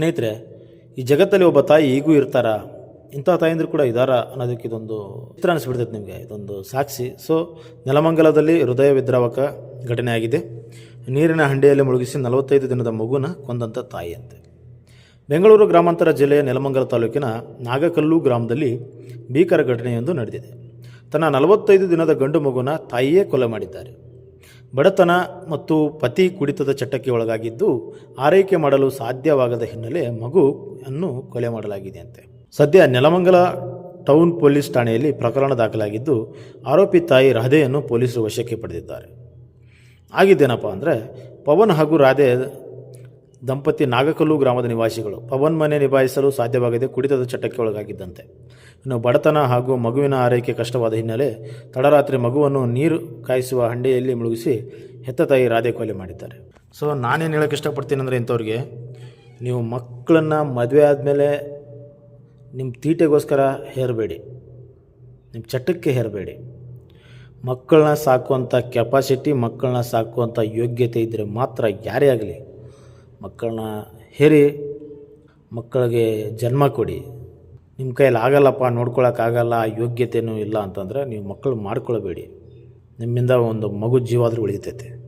ಸ್ನೇಹಿತರೆ, ಈ ಜಗತ್ತಲ್ಲಿ ಒಬ್ಬ ತಾಯಿ ಈಗೂ ಇರ್ತಾರಾ. ಇಂಥ ತಾಯಂದ್ರು ಕೂಡ ಇದ್ದಾರಾ ಅನ್ನೋದಕ್ಕೆ ಇದೊಂದು ಚಿತ್ರ ಅನಿಸ್ಬಿಡ್ತೈತೆ ನಿಮಗೆ. ಇದೊಂದು ಸಾಕ್ಷಿ. ಸೊ ನೆಲಮಂಗಲದಲ್ಲಿ ಹೃದಯ ವಿದ್ರಾವಕ ಘಟನೆ ಆಗಿದೆ. ನೀರಿನ ಹಂಡೆಯಲ್ಲಿ ಮುಳುಗಿಸಿ ನಲವತ್ತೈದು ದಿನದ ಮಗುನ ಕೊಂದಂಥ ತಾಯಿಯಂತೆ. ಬೆಂಗಳೂರು ಗ್ರಾಮಾಂತರ ಜಿಲ್ಲೆಯ ನೆಲಮಂಗಲ ತಾಲೂಕಿನ ನಾಗಕಲ್ಲು ಗ್ರಾಮದಲ್ಲಿ ಭೀಕರ ಘಟನೆಯೊಂದು ನಡೆದಿದೆ. ತನ್ನ ನಲವತ್ತೈದು ದಿನದ ಗಂಡು ಮಗುನ ತಾಯಿಯೇ ಕೊಲೆ ಮಾಡಿದ್ದಾರೆ. ಬಡತನ ಮತ್ತು ಪತಿ ಕುಡಿತದ ಚಟಕ್ಕೆ ಒಳಗಾಗಿದ್ದು ಆರೈಕೆ ಮಾಡಲು ಸಾಧ್ಯವಾಗದ ಹಿನ್ನೆಲೆ ಮಗುವನ್ನು ಕೊಲೆ ಮಾಡಲಾಗಿದೆ ಅಂತೆ ಸದ್ಯ ನೆಲಮಂಗಲ ಟೌನ್ ಪೊಲೀಸ್ ಠಾಣೆಯಲ್ಲಿ ಪ್ರಕರಣ ದಾಖಲಾಗಿದ್ದು ಆರೋಪಿ ತಾಯಿ ರಾಧೆಯನ್ನು ಪೊಲೀಸರು ವಶಕ್ಕೆ ಪಡೆದಿದ್ದಾರೆ. ಆಗಿದ್ದೇನಪ್ಪ ಅಂದರೆ ಪವನ್ ಹಾಗೂ ರಾಧೆ ದಂಪತಿ ನಾಗಕಲ್ಲು ಗ್ರಾಮದ ನಿವಾಸಿಗಳು. ಪವನ್ ಮನೆ ನಿಭಾಯಿಸಲು ಸಾಧ್ಯವಾಗದೆ ಕುಡಿತದ ಚಟಕ್ಕೆ ಒಳಗಾಗಿದ್ದಂತೆ. ಇನ್ನು ಬಡತನ ಹಾಗೂ ಮಗುವಿನ ಆರೈಕೆ ಕಷ್ಟವಾದ ಹಿನ್ನೆಲೆ ತಡರಾತ್ರಿ ಮಗುವನ್ನು ನೀರು ಕಾಯಿಸುವ ಹಂಡೆಯಲ್ಲಿ ಮುಳುಗಿಸಿ ಹೆತ್ತ ತಾಯಿ ರಾಧೆ ಕೊಲೆ ಮಾಡಿದ್ದಾರೆ. ಸೊ, ನಾನೇನು ಹೇಳೋಕ್ಕೆ ಇಷ್ಟಪಡ್ತೀನಿ ಅಂದರೆ ಇಂಥವ್ರಿಗೆ, ನೀವು ಮಕ್ಕಳನ್ನು ಮದುವೆ ಆದಮೇಲೆ ನಿಮ್ಮ ತೀಟೆಗೋಸ್ಕರ ಹೇರಬೇಡಿ. ನಿಮ್ಮ ಚಟಕ್ಕೆ ಹೇರಬೇಡಿ. ಮಕ್ಕಳನ್ನ ಸಾಕುವಂಥ ಕೆಪಾಸಿಟಿ ಮಕ್ಕಳನ್ನ ಸಾಕುವಂಥ ಯೋಗ್ಯತೆ ಇದ್ದರೆ ಮಾತ್ರ ಯಾರೇ ಆಗಲಿ ಮಕ್ಕಳನ್ನ ಹೇರಿ, ಮಕ್ಕಳಿಗೆ ಜನ್ಮ ಕೊಡಿ. ನಿಮ್ಮ ಕೈಯಲ್ಲಿ ಆಗಲ್ಲಪ್ಪ, ನೋಡ್ಕೊಳಕ್ಕಾಗಲ್ಲ ಯೋಗ್ಯತೆಯೂ ಇಲ್ಲ ಅಂತಂದರೆ ನೀವು ಮಕ್ಕಳು ಮಾಡ್ಕೊಳ್ಬೇಡಿ. ನಿಮ್ಮಿಂದ ಒಂದು ಮಗು ಜೀವಾದರೂ ಉಳಿತೈತೆ.